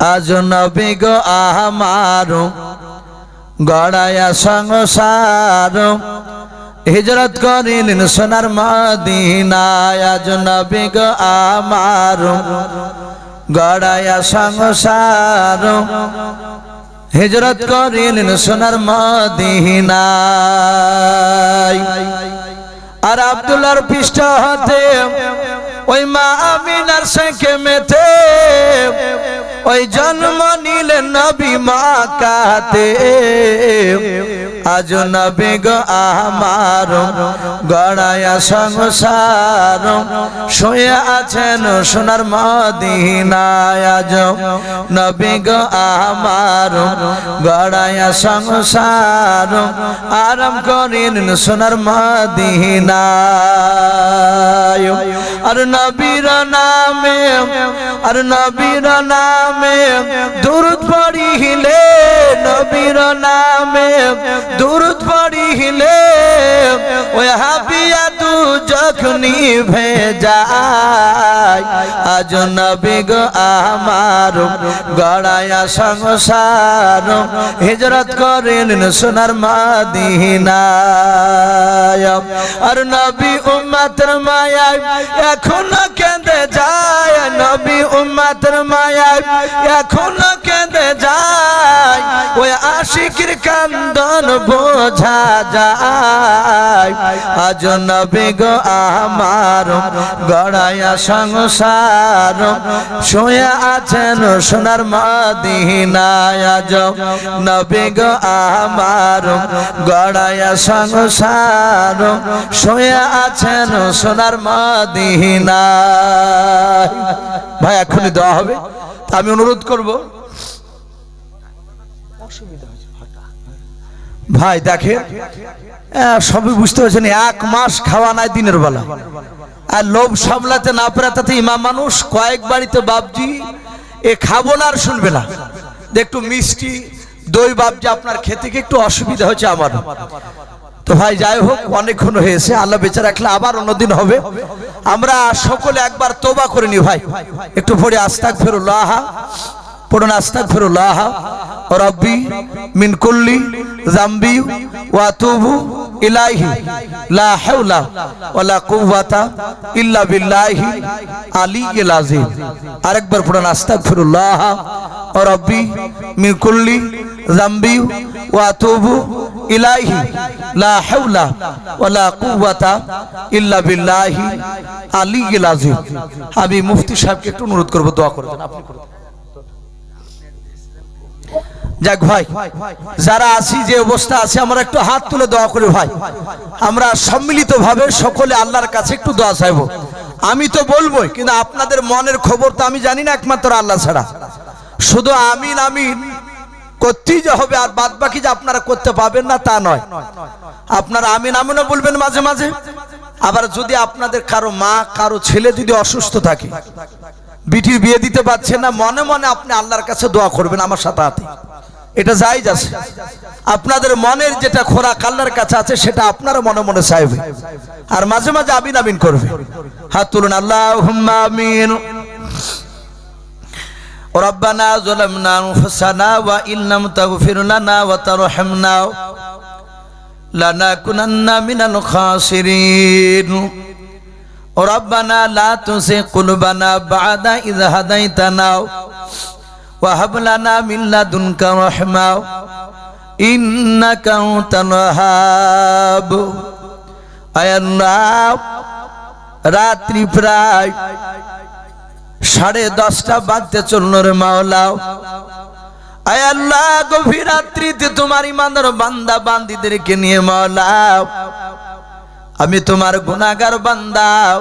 আজ নবী গো আমার গড়ায়া সংসার। হিজরত করিলেন সোনার মদিনায় আজ নবী গো আমার গড়ায়া সংসার। হিজরত করিলেন সোনার মদিনায়। আর আব্দুল্লাহর পৃষ্ঠ হতে ওই মা আমিনার সেঁকে মেতে ওই জন্ম নিলেন নবী মা কাতে আজ নবী গো আমার গড়ায়া সংসার শুয়ে আছেন সোনার মদিনায় আজ নবী আমার গড়ায়া সংসার আরাম করিলেন সোনার মদিনায়। আর নবীর নামে, আর নবীর নামে দুরুদ পড়িলে নবীর নামে দুরুদ পড়িলে ওই হাবিয়া তু যখনি ভেজায় আজ নবী গো আমার গড়ায়া সংসার, হিজরত করেন সোনার মাদিনায়। আর নবী উম্মাতের মায়ায় এখনও কেঁদে যায়, নবী উম্মাতের মায়ায় এখনও কেঁদে যায়। ওই আশিকির কান্দন বোঝা যায়। আজ নবী গো আমার গড়ায়া সংসার। শুয়ে আছেন সোনার মদিনায় আজ। নবী গো আমার গড়ায়া সংসার। শুয়ে আছেন সোনার মদিনায়। ভাই এখনই দেওয়া হবে। আমি অনুরোধ করব। ভাই দেখে সবই বুঝতে পারছেন, এক মাস খাওয়া নাই দিনের বেলা। আর লোভ সামলাতে না পারে তাতে ইমাম মানুষ কয়েক বাড়িতে বাবজি এ খাব না আর শুনবে না। একটু মিষ্টি, দই বাবজি আপনার খেতে কি একটু অসুবিধা হচ্ছে আমার? তো ভাই, যাই হোক, অনেকক্ষণ হয়েছে, আল্লাহ বেঁচে রাখলে আবার অন্যদিন হবে। আমরা সকলে একবার তোবা করে নি ভাই। একটু পরে আস্তাক ফেরুল্লাহ পড়ুন আস্তাক ফেরুল্লাহ রব্বি মিন কুল্লি জাম্বি ওয়া তুবু ইলাইহি লা হাওলা ওয়ালা কুওয়াতা ইল্লা বিল্লাহি আলিয়্যিল আযীম আরেকবার পড়ুন, আস্তাগফিরুল্লাহ। রব্বি, মিন কুল্লি জাম্বি ওয়া তুবু ইলাইহি। লা হাওলা ওয়ালা কুওয়াতা ইল্লা বিল্লাহি আলিয়্যিল আযীম। আমি মুফতি সাহেবকে একটু অনুরোধ করব, দোয়া করে দেন আপনি করে দেন যাক ভাই, যারা আছি, যে অবস্থা আছে, আমরা একটু হাত তুলে দোয়া করি ভাই। আমরা সম্মিলিত ভাবে সকলে আল্লাহর কাছে একটু দোয়া চাইব। আমি তো বলবোই, কিন্তু আপনাদের মনের খবর তো আমি জানি না একমাত্র আল্লাহ ছাড়া। শুধু আমিন আমিন। করতেই যে হবে, আর বাদ বাকি যে আপনারা করতে পাবেন না, তা নয়। আপনারা আমিন, আমিনও বলবেন মাঝে মাঝে। আবার যদি আপনাদের কারও মা, কারও ছেলে যদি অসুস্থ থাকে, বিটির বিয়ে দিতে পারছে না, মনে মনে আপনি আল্লাহর কাছে দোয়া করবেন আমার সাথে হাতে। এটা যাই আছে। আপনাদের মনের যেটা খোরা কাল্লার কাছে আছে, সেটা আপনারা মনে মনে চাইবে। আর মাঝে মাঝে আবিন আবিন করবে। হাত তুলুন আল্লাহ আমিন। রব্বানা জলামনা আনফুসানা ওয়া ইল্লাম তাগফির ওয়াহাবলানা মিল্লা দুনকা রহমা ইন্নাকা তানহাব আয়ান্নাব রাত্রি প্রায় সাড়ে দশটা বাজতে চলল রে মাওলাও আয়াল্লাহ গভীর রাত্রিতে তোমার ইমানদার বান্দা বান্দিদেরকে নিয়ে মাওলাও আমি তোমার গুণাগার বান্দাও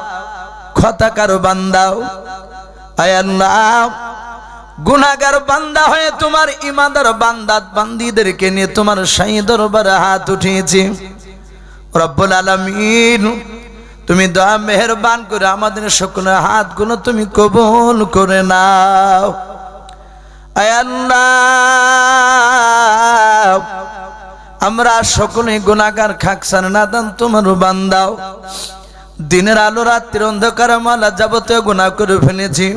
ক্ষতাকার বান্দাও আয়াল্লাহ গুনাগার বান্দা হয়ে তোমার ইমানদার বান্দাত বান্দিদেরকে নিয়ে তোমার সাই দরবারে হাত উঠিয়েছি। রব্বুল আলামিন, তুমি দয়া মেহরবান করে আমাদের সকলের হাতগুলো তুমি কবুল করে নাও। আমরা সকলে গুণাগার খাকসান নাদান তোমার বান্দাও। দিনের আলো রাত্রির অন্ধকার মালা যাবতীয় গুণা করে ফেলেছি।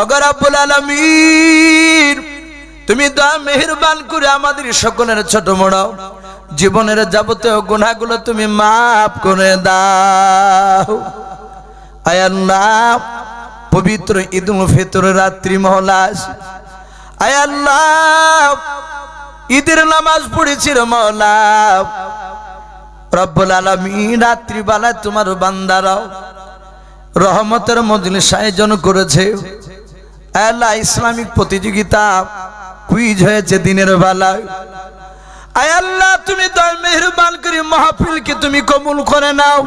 অগর আব্বুল আলমীর তুমি দয়া মেহেরবান করে আমাদের সকলের ছোট মোড়াও জীবনের যাবতীয় গুণাগুলো তুমি মাফ করে দাও। আয়াল্লাহ পবিত্র ঈদ উল ফিতর রাত্রি মহলাস। আয়াল্লাহ ঈদের নামাজ পড়েছিল মহলা। রব্বুল আলমী রাত্রিবেলায় তোমার বান্দারাও রহমতের মজলিস আয়োজন করেছে। আল্লাহ, ইসলামিক প্রতিযোগিতা কুইজ হয়েছে দিনের বেলায়। আয় আল্লাহ, তুমি দয় মেহরবান করে মাহফিলকে তুমি কবুল করে নাও।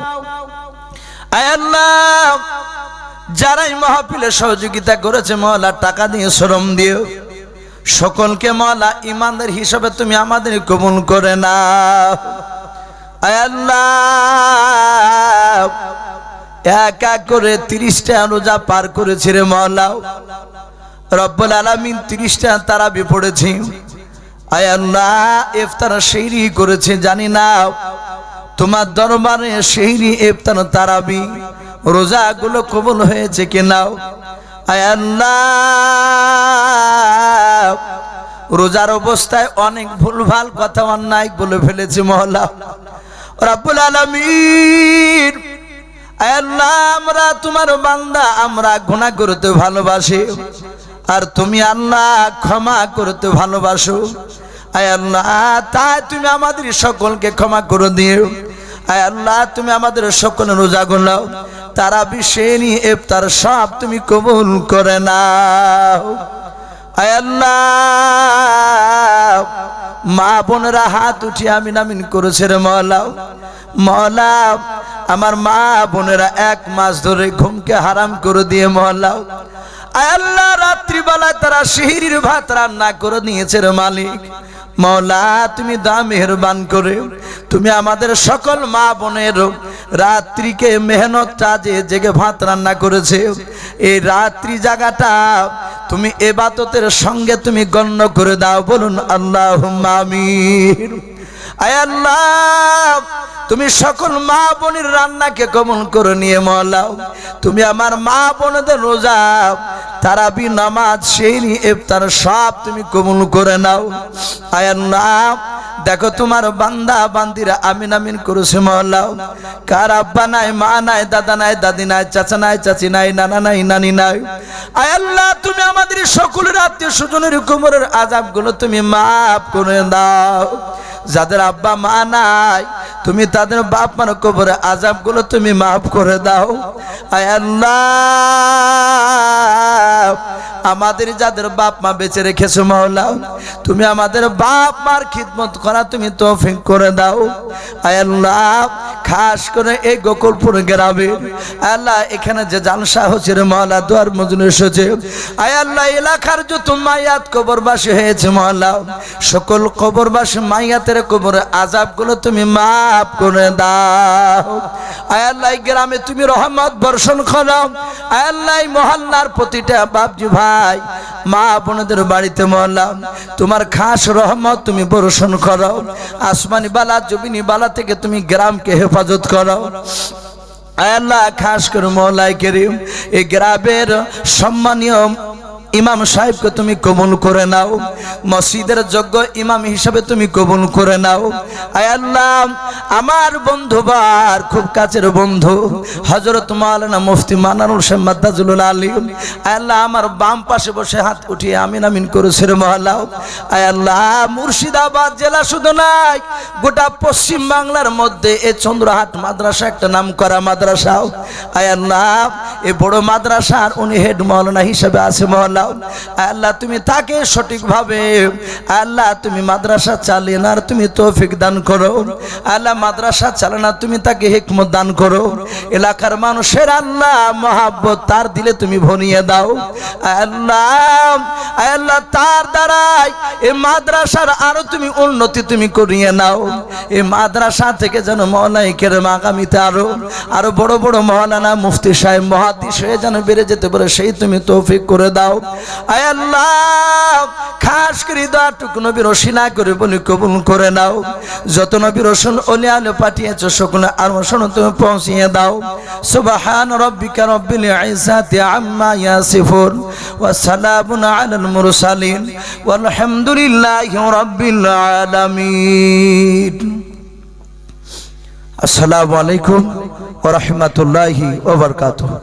আয় আল্লাহ, যারাই মাহফিলে সহযোগিতা করেছে, মহলা টাকা দিয়ে, শ্রম দিও সকলকে মহলা ইমানদের হিসাবে তুমি আমাদের কবুল করে নাও। আয় আল্লাহ, এক করে তিরিশটা রোজা পার করেছে রে মহলাও রব্বুল আলামিন তিরিশটা তারাবি পড়েছি। আয় আল্লাহ ইফতার সেইরি করেছে, জানি না। তোমার দরবারে সেইরি ইফতার, তারাবি, রোজাগুলো কবুল হয়েছে কি নাও আয় রোজার অবস্থায় অনেক ভুলভাল কথা, অন্যায় বলে ফেলেছে মহলা রব্বুল আলামিন, আয় আল্লাহ, আমরা তোমার বান্দা, আমরা গুনাহ করতে ভালোবাসি। আর তুমি আল্লাহ ক্ষমা করতে ভালোবাসো। আয় আল্লাহ, তাই তুমি আমাদের সকলকে ক্ষমা করে দিও। আয় আল্লাহ, তুমি আমাদের সকল রোজা গুলো তারা বিশ্বেনি এফতার সব তুমি কবুল করে নাও। আয় আল্লাহ, মা বোনেরা হাত উঠিয়ে আমিন আমিন করেছে রে মলাও মহলা আমার মা বোনেরা এক মাস ধরে ঘুমকে হারাম করে দিয়ে মহলাও আল্লাহ, রাত্রিবেলায় তারা শিহিরির ভাত রান্না করে নিয়েছে মালিক। মৌলা, তুমি দা মেহরবান করে, তুমি আমাদের সকল মা বোনের রাত্রিকে মেহনতটা যে জেগে ভাত রান্না করেছে, এই রাত্রি জায়গাটা তুমি এবাততের সঙ্গে তুমি গণ্য করে দাও, বলুন আল্লাহ আমির আয় আল্লাহ তুমি সকল মা বোনের রান্নাকে কমন করে নিয়ে মলাও। তুমি আমার মা বোনদের রোজা, তারাবি, নামাজ, সেই ইফতার সব তুমি কমন করে নাও। আয় আল্লাহ, দেখো তোমার বান্দা বান্দিরা আমিন আমিন করেছে মহলাও কার আব্বা নাই, মা নাই, দাদা নাই, দাদি নাই, চাচা নাই, চাচি নাই, নানা নাই, নানি নাই। আয় আল্লাহ, তুমি আমাদের সকলের আত্মীয় স্বজনের কোমরের আজাবগুলো তুমি মাফ করে দাও। যাদের আব্বা মা নাই তুমি তাদের বাপ মার কবরে আজাবগুলো তুমি মাফ করে দাও। আয় আল্লাহ। আমাদের যাদের বাপ মা বেঁচে রেখেছো মহলা তুমি আমাদের বাপ মার খিদমত করা তুমি তৌফিক করে দাও। আল্লাহ, খাস করে এই গোকুলপুর গ্রামে। আল্লাহ, এখানে যে জালসা হচ্ছে রে মহলা দুয়ার মজুন এসেছে। আয় আল্লাহ, এলাকার যত মায়াত কবরবাসী হয়েছে মহলা সকল কবরবাসী মাইয়াতের কবরে আজাবগুলো তুমি মাফ করে দাও। আয় আল্লাহ গ্রামে তুমি রহমত বর্ষণ করো। আয় আল্লাহ মহল্লার প্রতিটা বাপজি ভাই মা বোনদের বাড়িতে মহল্লা, তোমার খাস রহমত তুমি বর্ষণ করো। আসমানি বালা, জমিনি বালা থেকে তুমি গ্রামকে হেফাজত করো। আল্লাহ, খাস করে মৌলাই কেরিম, এই গ্রামের সম্মানীয় ইমাম সাহেবকে তুমি কবুল করে নাও। মসজিদের যোগ্য ইমাম হিসাবে তুমি কবুল করে নাও। আল্লাহ, আমার বন্ধু বার, খুব কাছের বন্ধু হজরত মাওলানা মুফতি মানানুল শেখ মাদ্দাজুল আলী আল্লাহ, আমার বাম পাশে বসে হাত উঠিয়ে আমিন আমিন করেছে রে মহলাও আল্লাহ, মুর্শিদাবাদ জেলা শুধু নাই, গোটা পশ্চিম বাংলার মধ্যে এ চন্দ্রহাট মাদ্রাসা একটা নাম করা মাদ্রাসাও আল্লাহ, এ বড় মাদ্রাসার উনি হেড মহলানা হিসাবে আছে মহলা আল্লাহ তুমি তাকে সঠিকভাবে। আল্লাহ তুমি মাদ্রাসা চালিয়ে না তুমি তৌফিক দান করো। আল্লাহ মাদ্রাসা চালানা তুমি তাকে হিকমত দান করো। এলাকার মানুষের আল্লাহ মহাব্বত তার দিলে তুমি ভনিয়ে দাও। আল্লাহ আল্লাহ তার দ্বারাই এ মাদ্রাসার আরও তুমি উন্নতি তুমি করিয়ে নাও। এ মাদ্রাসা থেকে যেন মহলাইকের আগামীতে আরও আরও বড় বড় মহানানা মুফতি সাহেব, মহাদিস হয়ে যেন বেড়ে যেতে পারে, সেই তুমি তৌফিক করে দাও। আয় খাস করে দোয়াটুকু নবীর রসিনা করে বলি কবুল করে নাও। যত নবীর রসুন অলি আলো পাঠিয়েছ আর তুমি পৌঁছিয়ে দাও। সুবহান রব্বিকা রব্বিল ইজ্জাতি আম্মা ইয়াসিফুন, ওয়া সালামুন আলাল মুরসালিন, ওয়ালহামদুলিল্লাহি রাব্বিল আলামিন। আসসালামু আলাইকুম ওয়া রাহমাতুল্লাহি ওয়া বারাকাতুহু।